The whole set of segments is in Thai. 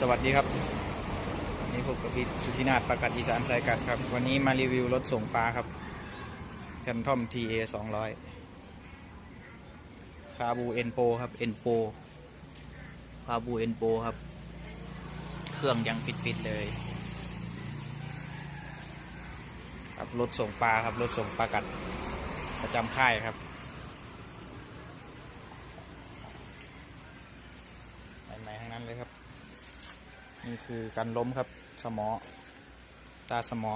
สวัสดีครับวันนี้พบกับพี่สุธินาถประกาศอีสานสายกัดครับ วันนี้มารีวิวรถส่งปลาครับแคนทอม TA 200 คาบูเอ็นโปครับเอ็นโปคาบูเอ็นโปครับ เครื่องยังฟิตๆเลย ครับรถส่งปลาครับรถส่งปลากัด ประจำค่ายครับใหม่ๆทั้งนั้นเลยครับ นี่คือการล้มครับสมอ ตาสมอ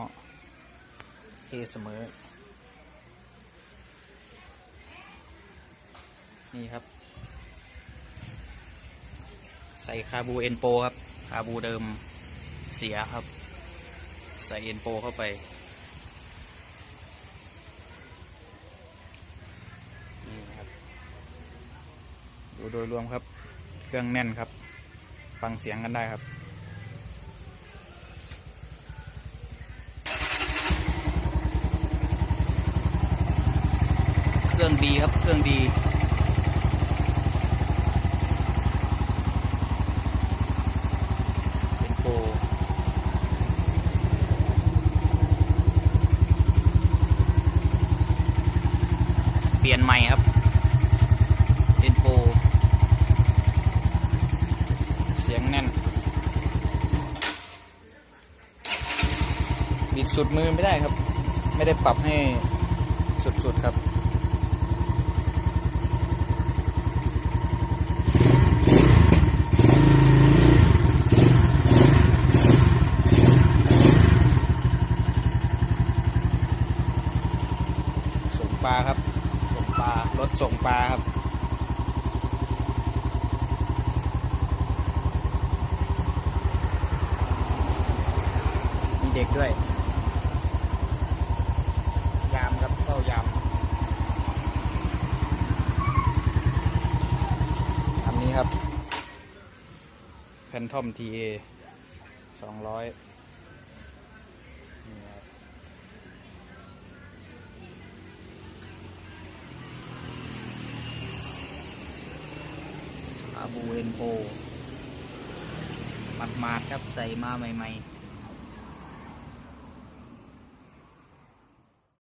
เทเสมอ นี่ครับ ใส่คาบูเอ็นโปครับ คาบูเดิมเสียครับ ใส่เอ็นโปเข้าไป นี่ครับ ดูโดยรวมครับ เครื่องแน่นครับ ฟังเสียงกันได้ครับ เครื่องดีครับ เครื่องดี เป็นโปรเปลี่ยนใหม่ครับ เป็นโปรเสียงแน่น บิดสุดมือไม่ได้ครับ ไม่ได้ปรับให้สุดๆครับ ส่ง ปลาครับ ส่งปลารถส่งปลาครับ มีเด็กด้วย ยามครับเข้ายามอันนี้ครับแพนทอมทีเอสองร้อยนี่ครับ บูเอ็นโปมัดมาดๆครับใส่มาใหม่ ๆ